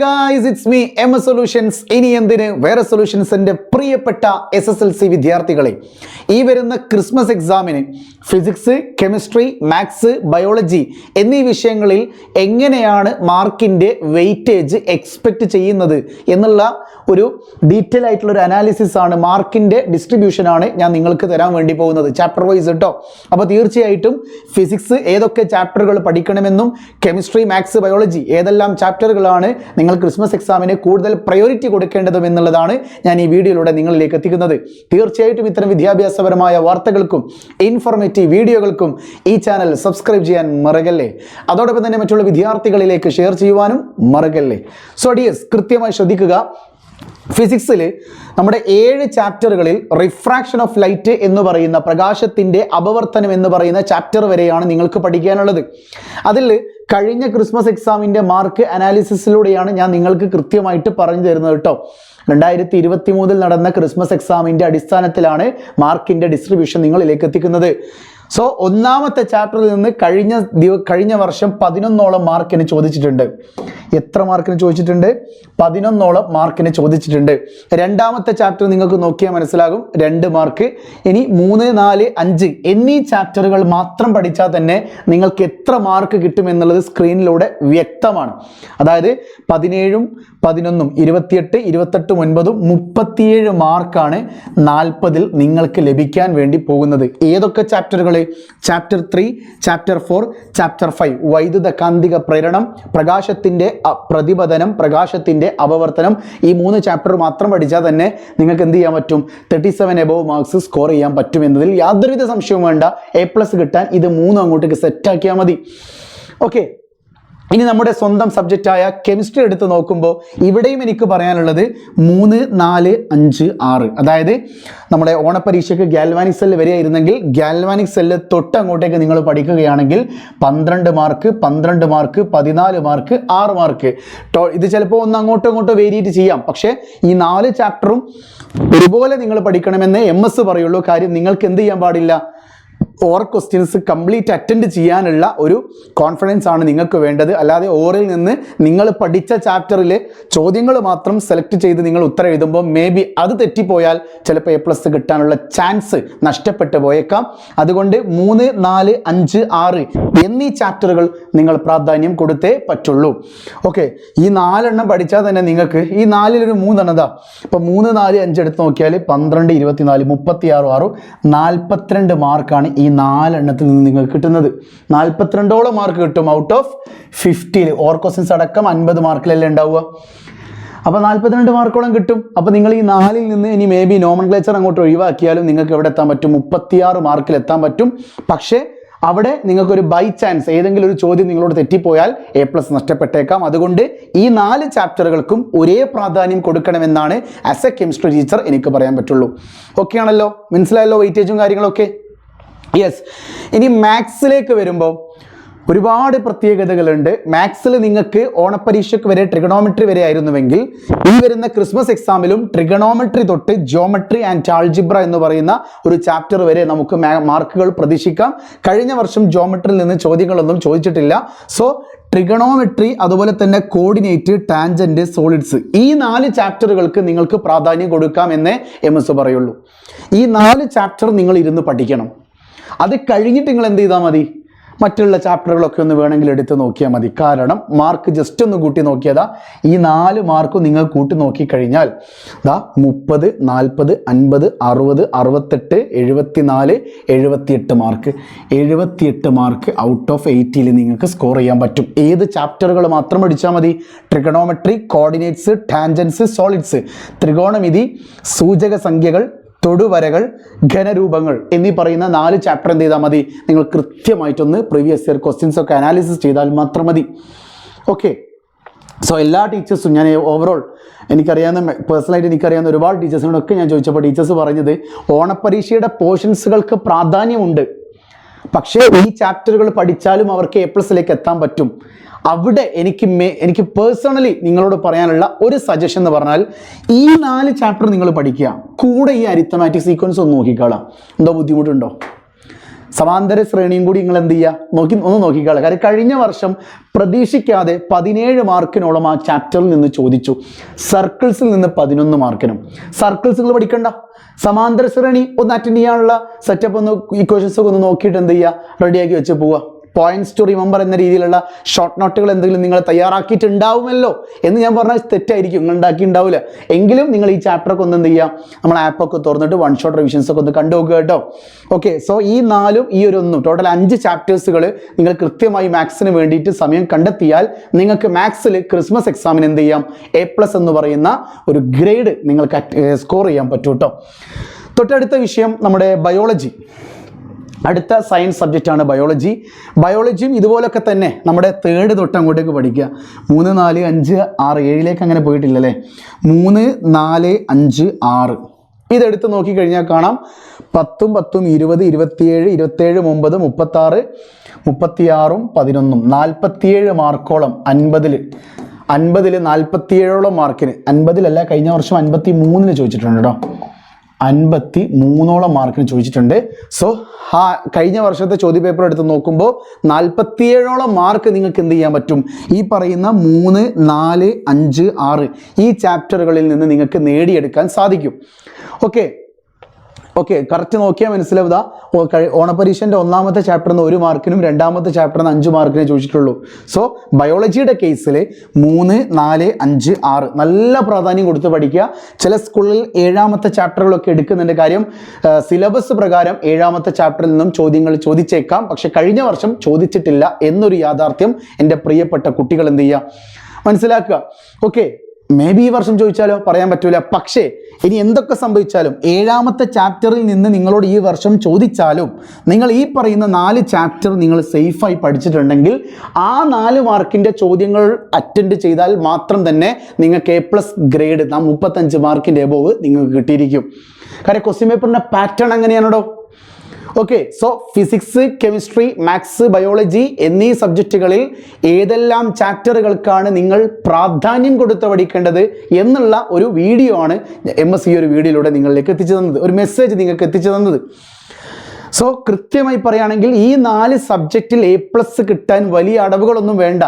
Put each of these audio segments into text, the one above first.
Guys it's me M solutions ഇനി എന്തിന്? വേറെ സൊല്യൂഷൻസിന്റെ പ്രിയപ്പെട്ട എസ് എസ് എൽ സി വിദ്യാർത്ഥികളെ ഈ വരുന്ന ക്രിസ്മസ് എക്സാമിന് ഫിസിക്സ് കെമിസ്ട്രി മാത്സ് ബയോളജി എന്നീ വിഷയങ്ങളിൽ എങ്ങനെയാണ് മാർക്കിന്റെ വെയിറ്റേജ് എക്സ്പെക്ട് ചെയ്യുന്നത് എന്നുള്ള ഒരു ഡീറ്റെയിൽ ആയിട്ടുള്ള ഒരു അനാലിസിസ് ആണ് മാർക്കിന്റെ ഡിസ്ട്രിബ്യൂഷൻ ആണ് ഞാൻ നിങ്ങൾക്ക് തരാൻ വേണ്ടി പോകുന്നത്. ചാപ്റ്റർ വൈസ് കേട്ടോ അപ്പോൾ തീർച്ചയായിട്ടും ഫിസിക്സ് ഏതൊക്കെ ചാപ്റ്ററുകൾ പഠിക്കണമെന്നും കെമിസ്ട്രി മാത്സ് ബയോളജി ഏതെല്ലാം ചാപ്റ്ററുകളാണ് നിങ്ങൾ ക്രിസ്മസ് എക്സാമിന് കൂടുതൽ പ്രയോറിറ്റി കൊടുക്കേണ്ടതും എന്നുള്ളതാണ് ഞാൻ ഈ വീഡിയോയിലൂടെ നിങ്ങളിലേക്ക് എത്തിക്കുന്നത്. തീർച്ചയായിട്ടും ഇത്തരം വിദ്യാഭ്യാസപരമായ വാർത്തകൾക്കും ഇൻഫോർമേറ്റീവ് വീഡിയോകൾക്കും ഈ ചാനൽ സബ്സ്ക്രൈബ് ചെയ്യാൻ മറക്കല്ലേ അതോടൊപ്പം തന്നെ മറ്റുള്ള വിദ്യാർത്ഥികളിലേക്ക് ഷെയർ ചെയ്യുവാനും മറക്കല്ലേ സോ ഡിയസ് കൃത്യമായി ശ്രദ്ധിക്കുക. ഫിസിക്സിൽ നമ്മുടെ ഏഴ് ചാപ്റ്ററുകളിൽ റിഫ്രാക്ഷൻ ഓഫ് ലൈറ്റ് എന്ന് പറയുന്ന പ്രകാശത്തിന്റെ അപവർത്തനം എന്ന് പറയുന്ന ചാപ്റ്റർ വരെയാണ് നിങ്ങൾക്ക് പഠിക്കാനുള്ളത്. അതിൽ കഴിഞ്ഞ ക്രിസ്മസ് എക്സാമിന്റെ മാർക്ക് അനാലിസിസിലൂടെയാണ് ഞാൻ നിങ്ങൾക്ക് കൃത്യമായിട്ട് പറഞ്ഞു തരുന്നത് കേട്ടോ. രണ്ടായിരത്തി ഇരുപത്തി മൂന്നിൽ നടന്ന ക്രിസ്മസ് എക്സാമിന്റെ അടിസ്ഥാനത്തിലാണ് മാർക്കിന്റെ ഡിസ്ട്രിബ്യൂഷൻ നിങ്ങളിലേക്ക് എത്തിക്കുന്നത്. സോ ഒന്നാമത്തെ ചാപ്റ്ററിൽ നിന്ന് കഴിഞ്ഞ ദിവ കഴിഞ്ഞ വർഷം പതിനൊന്നോളം മാർക്കിന് ചോദിച്ചിട്ടുണ്ട്. എത്ര മാർക്കിന് ചോദിച്ചിട്ടുണ്ട്? പതിനൊന്നോളം മാർക്കിന് ചോദിച്ചിട്ടുണ്ട്. രണ്ടാമത്തെ ചാപ്റ്റർ നിങ്ങൾക്ക് നോക്കിയാൽ മനസ്സിലാകും. രണ്ട് മാർക്ക് ഇനി മൂന്ന് നാല് അഞ്ച് എന്നീ ചാപ്റ്ററുകൾ മാത്രം പഠിച്ചാൽ തന്നെ നിങ്ങൾക്ക് എത്ര മാർക്ക് കിട്ടും എന്നുള്ളത് സ്ക്രീനിലൂടെ വ്യക്തമാണ്. അതായത് പതിനേഴും പതിനൊന്നും ഇരുപത്തിയെട്ട് ഇരുപത്തെട്ടും ഒൻപതും മുപ്പത്തിയേഴ് മാർക്കാണ് നാൽപ്പതിൽ നിങ്ങൾക്ക് ലഭിക്കാൻ വേണ്ടി പോകുന്നത്. ഏതൊക്കെ ചാപ്റ്ററുകൾ chapter three chapter four chapter five വൈദ്യുത കാന്തിക പ്രേരണം പ്രകാശത്തിന്റെ പ്രതിപതനം പ്രകാശത്തിന്റെ അപവർത്തനം. ഈ മൂന്ന് ചാപ്റ്റർ മാത്രം പഠിച്ചാൽ തന്നെ നിങ്ങൾക്ക് എന്ത് ചെയ്യാൻ പറ്റും? Thirty seven above marks score ചെയ്യാൻ പറ്റും എന്നതിൽ യാതൊരുവിധ സംശയവും വേണ്ട. എ പ്ലസ് കിട്ടാൻ ഇത് മൂന്നും അങ്ങോട്ടേക്ക് സെറ്റാക്കിയാൽ മതി. ഓക്കെ ഇനി നമ്മുടെ സ്വന്തം സബ്ജക്റ്റായ കെമിസ്ട്രി എടുത്ത് നോക്കുമ്പോൾ ഇവിടെയും എനിക്ക് പറയാനുള്ളത് മൂന്ന് നാല് അഞ്ച് ആറ്. അതായത് നമ്മുടെ ഓണപ്പരീക്ഷയ്ക്ക് ഗാൽവാനിക് സെല്ല് വരെയായിരുന്നെങ്കിൽ ഗാൽവാനിക് സെല്ല് തൊട്ട് അങ്ങോട്ടേക്ക് നിങ്ങൾ പഠിക്കുകയാണെങ്കിൽ പന്ത്രണ്ട് മാർക്ക് പന്ത്രണ്ട് മാർക്ക് പതിനാല് മാർക്ക് ആറ് മാർക്ക് ടോ ഇത് ചിലപ്പോൾ ഒന്ന് അങ്ങോട്ടും ഇങ്ങോട്ടോ വേരിയേറ്റ് ചെയ്യാം. പക്ഷേ ഈ നാല് ചാപ്റ്ററും ഒരുപോലെ നിങ്ങൾ പഠിക്കണമെന്ന് എം എസ് പറയുള്ളൂ. കാര്യം നിങ്ങൾക്ക് എന്ത് ചെയ്യാൻ പാടില്ല? ഓർ ക്വസ്റ്റ്യൻസ് കംപ്ലീറ്റ് അറ്റൻഡ് ചെയ്യാനുള്ള ഒരു കോൺഫിഡൻസ് ആണ് നിങ്ങൾക്ക് വേണ്ടത്. അല്ലാതെ ഓറിൽ നിന്ന് നിങ്ങൾ പഠിച്ച ചാപ്റ്ററിലെ ചോദ്യങ്ങൾ മാത്രം സെലക്ട് ചെയ്ത് നിങ്ങൾ ഉത്തരം എഴുതുമ്പോൾ മേ ബി അത് തെറ്റിപ്പോയാൽ ചിലപ്പോൾ എ പ്ലസ് കിട്ടാനുള്ള ചാൻസ് നഷ്ടപ്പെട്ടു പോയേക്കാം. അതുകൊണ്ട് മൂന്ന് നാല് അഞ്ച് ആറ് എന്നീ ചാപ്റ്ററുകൾ നിങ്ങൾ പ്രാധാന്യം കൊടുത്തേ പറ്റുള്ളൂ. ഓക്കെ ഈ നാലെണ്ണം പഠിച്ചാൽ തന്നെ നിങ്ങൾക്ക് ഈ നാലിലൊരു മൂന്നെണ്ണം ഇതാ. ഇപ്പം മൂന്ന് നാല് അഞ്ച് എടുത്ത് നോക്കിയാൽ പന്ത്രണ്ട് ഇരുപത്തിനാല് മുപ്പത്തി ആറ് ആറും നാൽപ്പത്തിരണ്ട് മാർക്കാണ് നാലെണ്ണത്തിൽ നിന്ന് നിങ്ങൾക്ക് കിട്ടുന്നത്. നാൽപ്പത്തിരണ്ടോളം മാർക്ക് കിട്ടും ഔട്ട് ഓഫ് ഫിഫ്റ്റിയിൽ ഓർ ക്വസ്റ്റ്യൻസ് അടക്കം അൻപത് മാർക്കിലല്ലേ ഉണ്ടാവുക? അപ്പോൾ നാൽപ്പത്തിരണ്ട് മാർക്കോളം കിട്ടും. അപ്പോൾ നിങ്ങൾ ഈ നാലിൽ നിന്ന് ഇനി മേ ബി നോമൻ ക്ലേച്ചർ അങ്ങോട്ട് ഒഴിവാക്കിയാലും നിങ്ങൾക്ക് എവിടെ എത്താൻ പറ്റും. മുപ്പത്തിയാറ് മാർക്കിൽ എത്താൻ പറ്റും. പക്ഷേ അവിടെ നിങ്ങൾക്കൊരു ബൈ ചാൻസ് ഏതെങ്കിലും ഒരു ചോദ്യം നിങ്ങളോട് തെറ്റിപ്പോയാൽ എ പ്ലസ് നഷ്ടപ്പെട്ടേക്കാം. അതുകൊണ്ട് ഈ നാല് ചാപ്റ്ററുകൾക്കും ഒരേ പ്രാധാന്യം കൊടുക്കണമെന്നാണ് ആസ് എ കെമിസ്ട്രി ടീച്ചർ എനിക്ക് പറയാൻ പറ്റുള്ളൂ. ഓക്കെ ആണല്ലോ? മനസ്സിലായല്ലോ വെയിറ്റേജും കാര്യങ്ങളൊക്കെ? യെസ് ഇനി മാത്സിലേക്ക് വരുമ്പോൾ ഒരുപാട് പ്രത്യേകതകളുണ്ട്. മാത്സിൽ നിങ്ങൾക്ക് ഓണപ്പരീക്ഷയ്ക്ക് വരെ ട്രിഗണോമെട്രി വരെ ആയിരുന്നുവെങ്കിൽ ഈ വരുന്ന ക്രിസ്മസ് എക്സാമിലും ട്രിഗണോമെട്രി തൊട്ട് ജോമെട്രി ആൻഡ് ആൾജിബ്ര എന്ന് പറയുന്ന ഒരു ചാപ്റ്റർ വരെ നമുക്ക് മാർക്കുകൾ പ്രതീക്ഷിക്കാം. കഴിഞ്ഞ വർഷം ജോമെട്രിയിൽ നിന്ന് ചോദ്യങ്ങളൊന്നും ചോദിച്ചിട്ടില്ല. സോ ട്രിഗണോമെട്രി അതുപോലെ തന്നെ കോർഡിനേറ്റ് ടാൻജന്റ് സോളിഡ്സ് ഈ നാല് ചാപ്റ്ററുകൾക്ക് നിങ്ങൾക്ക് പ്രാധാന്യം കൊടുക്കാം എന്നേ എം എസ് പറയുള്ളൂ. ഈ നാല് ചാപ്റ്റർ നിങ്ങൾ ഇരുന്ന് പഠിക്കണം. അത് കഴിഞ്ഞിട്ട് നിങ്ങൾ എന്ത് ചെയ്താൽ മതി? മറ്റുള്ള ചാപ്റ്ററുകളൊക്കെ ഒന്ന് വേണമെങ്കിൽ എടുത്ത് നോക്കിയാൽ മതി. കാരണം മാർക്ക് ജസ്റ്റ് ഒന്ന് കൂട്ടി നോക്കിയതാ. ഈ നാല് മാർക്കും നിങ്ങൾ കൂട്ടി നോക്കിക്കഴിഞ്ഞാൽ ദാ മുപ്പത് നാൽപ്പത് അൻപത് അറുപത് അറുപത്തെട്ട് എഴുപത്തിനാല് എഴുപത്തിയെട്ട് മാർക്ക്. എഴുപത്തിയെട്ട് മാർക്ക് ഔട്ട് ഓഫ് എയ്റ്റിയിൽ നിങ്ങൾക്ക് സ്കോർ ചെയ്യാൻ പറ്റും. ഏത് ചാപ്റ്ററുകൾ മാത്രം പഠിച്ചാൽ മതി? ട്രിഗണോമെട്രി കോർഡിനേറ്റ്സ് ടാൻജൻസ് സോളിഡ്സ് ത്രികോണമിതി സൂചക സംഖ്യകൾ തൊടുവരകൾ ഘനരൂപങ്ങൾ എന്നീ പറയുന്ന നാല് ചാപ്റ്റർ എന്ത് ചെയ്താൽ മതി? നിങ്ങൾ കൃത്യമായിട്ടൊന്ന് പ്രീവിയസ് ഇയർ ക്വസ്റ്റ്യൻസ് ഒക്കെ അനാലിസിസ് ചെയ്താൽ മാത്രം മതി. ഓക്കെ സോ എല്ലാ ടീച്ചേഴ്സും ഞാൻ ഓവറോൾ എനിക്കറിയാവുന്ന പേഴ്സണലായിട്ട് എനിക്കറിയാവുന്ന ഒരുപാട് ടീച്ചേഴ്സിനോടൊക്കെ ഞാൻ ചോദിച്ചപ്പോൾ ടീച്ചേഴ്സ് പറഞ്ഞത് ഓണപ്പരീക്ഷയുടെ പോർഷൻസുകൾക്ക് പ്രാധാന്യമുണ്ട്. പക്ഷേ ഈ ചാപ്റ്ററുകൾ പഠിച്ചാലും അവർക്ക് എ പ്ലസിലേക്ക് എത്താൻ പറ്റും. അവിടെ എനിക്ക് മേ എനിക്ക് പേഴ്സണലി നിങ്ങളോട് പറയാനുള്ള ഒരു സജഷൻ എന്ന് പറഞ്ഞാൽ ഈ നാല് ചാപ്റ്റർ നിങ്ങൾ പഠിക്കുക. കൂടെ ഈ അരിത്തമാറ്റിക് സീക്വൻസ് ഒന്ന് നോക്കിക്കോളാം. എന്തോ ബുദ്ധിമുട്ടുണ്ടോ? സമാന്തര ശ്രേണിയും കൂടി നിങ്ങൾ എന്ത് ചെയ്യുക? നോക്കി ഒന്ന് നോക്കിക്കോളാം. കാര്യം കഴിഞ്ഞ വർഷം പ്രതീക്ഷിക്കാതെ പതിനേഴ് മാർക്കിനോളം ആ ചാപ്റ്ററിൽ നിന്ന് ചോദിച്ചു. സർക്കിൾസിൽ നിന്ന് പതിനൊന്ന് മാർക്കിനും. സർക്കിൾസ് നിങ്ങൾ പഠിക്കണ്ട. സമാന്തര ശ്രേണി ഒന്ന് അറ്റൻഡ് ചെയ്യാനുള്ള സെറ്റപ്പ് ഒന്ന് ഇക്വേഷൻസ് ഒക്കെ ഒന്ന് നോക്കിയിട്ട് എന്ത് ചെയ്യുക? റെഡിയാക്കി വെച്ച് പോവുക. പോയിന്റ്സ് ടു റിമെമ്പർ എന്ന രീതിയിലുള്ള ഷോർട്ട് നോട്ടുകൾ എന്തെങ്കിലും നിങ്ങൾ തയ്യാറാക്കിയിട്ടുണ്ടാവുമല്ലോ എന്ന് ഞാൻ പറഞ്ഞാൽ തെറ്റായിരിക്കും. നിങ്ങൾ ഉണ്ടാക്കി ഉണ്ടാവില്ല എങ്കിലും നിങ്ങൾ ഈ ചാപ്റ്ററൊക്കെ ഒന്ന് എന്ത് ചെയ്യുക നമ്മൾ ആപ്പൊക്കെ തുറന്നിട്ട് വൺ ഷോട്ട് റിവിഷൻസ് ഒക്കെ ഒന്ന് കണ്ടു നോക്കുക കേട്ടോ. ഓക്കെ സോ ഈ നാലും ഈ ഒരു ഒന്നും ടോട്ടൽ അഞ്ച് ചാപ്റ്റേഴ്സുകൾ നിങ്ങൾ കൃത്യമായി മാത്സിന് വേണ്ടിയിട്ട് സമയം കണ്ടെത്തിയാൽ നിങ്ങൾക്ക് മാത്സിൽ ക്രിസ്മസ് എക്സാമിന് എന്ത് ചെയ്യാം എ പ്ലസ് എന്ന് പറയുന്ന ഒരു ഗ്രേഡ് നിങ്ങൾക്ക് സ്കോർ ചെയ്യാൻ പറ്റൂട്ടോ തൊട്ടടുത്ത വിഷയം നമ്മുടെ ബയോളജി അടുത്ത സയൻസ് സബ്ജക്റ്റാണ് ബയോളജി ബയോളജിയും ഇതുപോലൊക്കെ തന്നെ നമ്മുടെ തേർഡ് തൊട്ട് അങ്ങോട്ടേക്ക് പഠിക്കുക. മൂന്ന് നാല് അഞ്ച് ആറ് ഏഴിലേക്ക് അങ്ങനെ പോയിട്ടില്ലല്ലേ? മൂന്ന് നാല് അഞ്ച് ആറ്. ഇതെടുത്ത് നോക്കിക്കഴിഞ്ഞാൽ കാണാം. പത്തും പത്തും ഇരുപത് ഇരുപത്തിയേഴ് ഇരുപത്തേഴ് ഒമ്പത് മുപ്പത്താറ് മുപ്പത്തിയാറും പതിനൊന്നും. നാൽപ്പത്തിയേഴ് മാർക്കോളം അൻപതിൽ അൻപതിൽ നാൽപ്പത്തിയേഴോളം മാർക്കിന്. അൻപതിലല്ല കഴിഞ്ഞ വർഷം അൻപത്തി മൂന്നിന് ചോദിച്ചിട്ടുണ്ട് കേട്ടോ. അൻപത്തി മൂന്നോളം മാർക്കിന് ചോദിച്ചിട്ടുണ്ട്. സോ ആ കഴിഞ്ഞ വർഷത്തെ ചോദ്യപേപ്പർ എടുത്ത് നോക്കുമ്പോൾ നാൽപ്പത്തിയേഴോളം മാർക്ക് നിങ്ങൾക്ക് എന്ത് ചെയ്യാൻ പറ്റും? ഈ പറയുന്ന മൂന്ന് നാല് അഞ്ച് ആറ് ഈ ചാപ്റ്ററുകളിൽ നിന്ന് നിങ്ങൾക്ക് നേടിയെടുക്കാൻ സാധിക്കും. ഓക്കെ ഓക്കെ കറക്റ്റ് നോക്കിയാൽ മനസ്സിലാവുക ഓണപരീക്ഷന്റെ ഒന്നാമത്തെ ചാപ്റ്ററിൽ നിന്ന് ഒരു മാർക്കിനും രണ്ടാമത്തെ ചാപ്റ്ററിൽ നിന്ന് അഞ്ച് മാർക്കിനെ ചോദിച്ചിട്ടുള്ളൂ. സോ ബയോളജിയുടെ കേസിൽ മൂന്ന് നാല് അഞ്ച് ആറ് നല്ല പ്രാധാന്യം കൊടുത്ത് പഠിക്കുക. ചില സ്കൂളിൽ ഏഴാമത്തെ ചാപ്റ്ററുകളൊക്കെ എടുക്കുന്നുണ്ട് കാര്യം സിലബസ് പ്രകാരം ഏഴാമത്തെ ചാപ്റ്ററിൽ നിന്നും ചോദ്യങ്ങൾ ചോദിച്ചേക്കാം. പക്ഷെ കഴിഞ്ഞ വർഷം ചോദിച്ചിട്ടില്ല എന്നൊരു യാഥാർത്ഥ്യം എന്റെ പ്രിയപ്പെട്ട കുട്ടികൾ എന്ത് ചെയ്യുക? മനസ്സിലാക്കുക. ഓക്കെ മേ ബി ഈ വർഷം ചോദിച്ചാലോ പറയാൻ പറ്റൂല. പക്ഷേ ഇനി എന്തൊക്കെ സംഭവിച്ചാലും ഏഴാമത്തെ ചാപ്റ്ററിൽ നിന്ന് നിങ്ങളോട് ഈ വർഷം ചോദിച്ചാലും നിങ്ങൾ ഈ പറയുന്ന നാല് ചാപ്റ്റർ നിങ്ങൾ സേഫായി പഠിച്ചിട്ടുണ്ടെങ്കിൽ ആ നാല് മാർക്കിന്റെ ചോദ്യങ്ങൾ അറ്റൻഡ് ചെയ്താൽ മാത്രം തന്നെ നിങ്ങൾക്ക് എ പ്ലസ് ഗ്രേഡ് നാം മുപ്പത്തഞ്ച് മാർക്കിന്റെ എബോവ് നിങ്ങൾക്ക് കിട്ടിയിരിക്കും. കാര്യം ക്വസ്റ്റ്യൻ പേപ്പറിന്റെ പാറ്റേൺ എങ്ങനെയാണോ okay so physics chemistry maths biology എന്നീ സബ്ജക്റ്റുകളിൽ ഏതെല്ലാം ചാപ്റ്ററുകൾക്കാണ് നിങ്ങൾ പ്രാധാന്യം കൊടുത്ത് പഠിക്കേണ്ടത് എന്നുള്ള ഒരു വീഡിയോ ആണ് എം എസ് ഈ ഒരു വീഡിയോയിലൂടെ നിങ്ങളിലേക്ക് എത്തിച്ചു തന്നത്. ഒരു മെസ്സേജ് നിങ്ങൾക്ക് എത്തിച്ചു തന്നത്. സോ കൃത്യമായി പറയുകയാണെങ്കിൽ ഈ നാല് സബ്ജക്റ്റിൽ എ പ്ലസ് കിട്ടാൻ വലിയ അടവുകളൊന്നും വേണ്ട.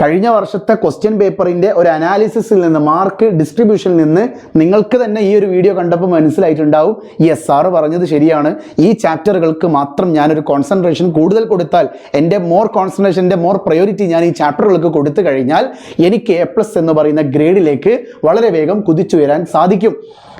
കഴിഞ്ഞ വർഷത്തെ ക്വസ്റ്റ്യൻ പേപ്പറിന്റെ ഒരു അനാലിസിസിൽ നിന്ന് മാർക്ക് ഡിസ്ട്രിബ്യൂഷനിൽ നിന്ന് നിങ്ങൾക്ക് തന്നെ ഈ ഒരു വീഡിയോ കണ്ടപ്പോൾ മനസ്സിലായിട്ടുണ്ടാവും എസ് സാറ് പറഞ്ഞത് ശരിയാണ്. ഈ ചാപ്റ്ററുകൾക്ക് മാത്രം ഞാനൊരു കോൺസെൻട്രേഷൻ കൂടുതൽ കൊടുത്താൽ എന്റെ മോർ കോൺസെൻട്രേഷന്റെ മോർ പ്രയോറിറ്റി ഞാൻ ഈ ചാപ്റ്ററുകൾക്ക് കൊടുത്തു കഴിഞ്ഞാൽ എനിക്ക് എ പ്ലസ് എന്ന് പറയുന്ന ഗ്രേഡിലേക്ക് വളരെ വേഗം കുതിച്ചുയരാൻ സാധിക്കും.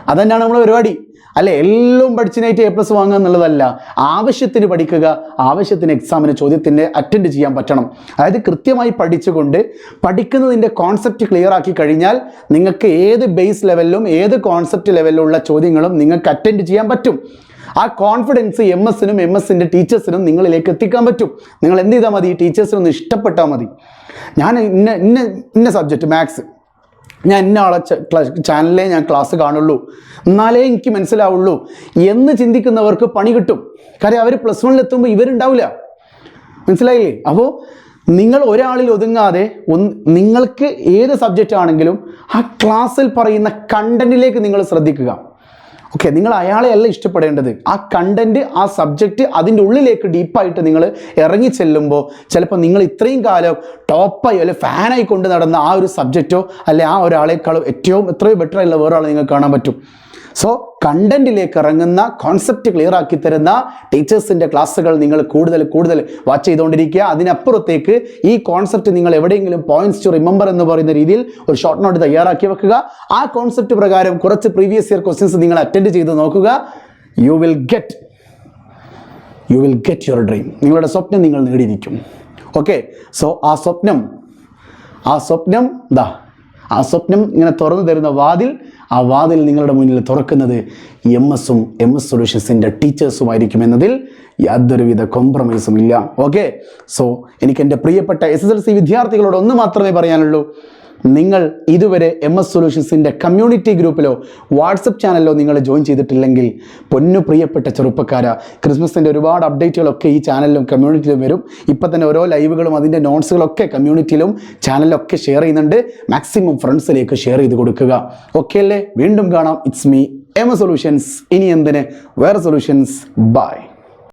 അതന്നെയാണ് നമ്മൾ പരിപാടി. അല്ലെ എല്ലാം പഠിച്ചിനായിട്ട് എ പ്ലസ് വാങ്ങുക എന്നുള്ളതല്ല. ആവശ്യത്തിന് പഠിക്കുക ആവശ്യത്തിന് എക്സാമിന് ചോദ്യത്തിന് അറ്റൻഡ് ചെയ്യാൻ പറ്റണം. അതായത് കൃത്യമായി പഠിച്ചുകൊണ്ട് പഠിക്കുന്നതിന്റെ കോൺസെപ്റ്റ് ക്ലിയർ ആക്കി കഴിഞ്ഞാൽ നിങ്ങൾക്ക് ഏത് ബേസ് ലെവലിലും ഏത് കോൺസെപ്റ്റ് ലെവലിലുള്ള ചോദ്യങ്ങളും നിങ്ങൾക്ക് അറ്റൻഡ് ചെയ്യാൻ പറ്റും. ആ കോൺഫിഡൻസ് എം എസിനും എം എസിന്റെ ടീച്ചേഴ്സിനും നിങ്ങളിലേക്ക് എത്തിക്കാൻ പറ്റും. നിങ്ങൾ എന്ത് ചെയ്താൽ മതി? ടീച്ചേഴ്സിനൊന്ന് ഇഷ്ടപ്പെട്ടാൽ മതി. ഞാൻ ഇന്ന ഇന്ന ഇന്ന സബ്ജക്റ്റ് മാത്സ് ഞാൻ ഇന്ന ആളെ ചാനലിലേ ഞാൻ ക്ലാസ് കാണുള്ളൂ. എന്നാലേ എനിക്ക് മനസ്സിലാവുള്ളൂ. എന്ന് ചിന്തിക്കുന്നവർക്ക് പണി കിട്ടും. കാര്യം അവർ പ്ലസ് വണ്ണിൽ എത്തുമ്പോൾ ഇവരുണ്ടാവില്ല മനസ്സിലായില്ലേ? അപ്പോൾ നിങ്ങൾ ഒരാളിൽ ഒതുങ്ങാതെ ഒന്ന് നിങ്ങൾക്ക് ഏത് സബ്ജക്റ്റ് ആണെങ്കിലും ആ ക്ലാസ്സിൽ പറയുന്ന കണ്ടന്റിലേക്ക് നിങ്ങൾ ശ്രദ്ധിക്കുക. ഓക്കെ നിങ്ങൾ അയാളെ അല്ല ഇഷ്ടപ്പെടേണ്ടത്. ആ കണ്ടന്റ് ആ സബ്ജക്റ്റ് അതിന്റെ ഉള്ളിലേക്ക് ഡീപ്പായിട്ട് നിങ്ങൾ ഇറങ്ങി ചെല്ലുമ്പോൾ ചിലപ്പോൾ നിങ്ങൾ ഇത്രയും കാലം ടോപ്പായി അല്ലെ ഫാനായി കൊണ്ട് നടന്ന ആ ഒരു സബ്ജക്റ്റോ അല്ലെ ആ ഒരാളെക്കാളും ഏറ്റവും എത്രയോ ബെറ്റർ ആയിട്ടുള്ള വേറൊരാളെ നിങ്ങൾക്ക് കാണാൻ പറ്റും. സോ കണ്ടന്റിലേക്ക് ഇറങ്ങുന്ന കോൺസെപ്റ്റ് ക്ലിയർ ആക്കി തരുന്ന ടീച്ചേഴ്സിന്റെ ക്ലാസ്സുകൾ നിങ്ങൾ കൂടുതൽ കൂടുതൽ വാച്ച് ചെയ്തുകൊണ്ടിരിക്കുക. അതിനപ്പുറത്തേക്ക് ഈ കോൺസെപ്റ്റ് നിങ്ങൾ എവിടെയെങ്കിലും പോയിന്റ്സ് ടു റിമെമ്പർ എന്ന് പറയുന്ന രീതിയിൽ ഒരു ഷോർട്ട് നോട്ട് തയ്യാറാക്കി വെക്കുക. ആ കോൺസെപ്റ്റ് പ്രകാരം കുറച്ച് പ്രീവിയസ് ഇയർ ക്വസ്റ്റ്യൻസ് നിങ്ങൾ അറ്റൻഡ് ചെയ്ത് നോക്കുക. You will get you will get your dream നിങ്ങളുടെ സ്വപ്നം നിങ്ങൾ നേടിയിരിക്കും. ഓക്കെ സോ ആ സ്വപ്നം ആ സ്വപ്നം ദാ ആ സ്വപ്നം ഇങ്ങനെ തുറന്നു തരുന്ന വാതിൽ ആ വാതിൽ നിങ്ങളുടെ മുന്നിൽ തുറക്കുന്നത് എം എസും എം എസ് സൊല്യൂഷൻസിന്റെ ടീച്ചേഴ്സുമായിരിക്കും എന്നതിൽ യാതൊരുവിധ കോംപ്രമൈസും ഇല്ല. ഓക്കെ സോ എനിക്ക് എന്റെ പ്രിയപ്പെട്ട എസ് എസ് എൽ സി വിദ്യാർത്ഥികളോട് ഒന്ന് മാത്രമേ പറയാനുള്ളൂ. നിങ്ങൾ ഇതുവരെ എം എസ് സൊല്യൂഷൻസിന്റെ കമ്മ്യൂണിറ്റി ഗ്രൂപ്പിലോ വാട്സപ്പ് ചാനലിലോ നിങ്ങൾ ജോയിൻ ചെയ്തിട്ടില്ലെങ്കിൽ പൊന്നു പ്രിയപ്പെട്ട ചെറുപ്പക്കാര ക്രിസ്മസിന്റെ ഒരുപാട് അപ്ഡേറ്റുകളൊക്കെ ഈ ചാനലിലും കമ്മ്യൂണിറ്റിയിലും വരും. ഇപ്പം തന്നെ ഓരോ ലൈവുകളും അതിന്റെ നോട്ട്സുകളൊക്കെ കമ്മ്യൂണിറ്റിയിലും ചാനലിലൊക്കെ ഷെയർ ചെയ്യുന്നുണ്ട്. മാക്സിമം ഫ്രണ്ട്സിലേക്ക് ഷെയർ ചെയ്ത് കൊടുക്കുക. ഓക്കെ അല്ലേ? വീണ്ടും കാണാം. It's me M S solutions ഇനി എന്തിന്? വേറെ സൊല്യൂഷൻസ് ബൈ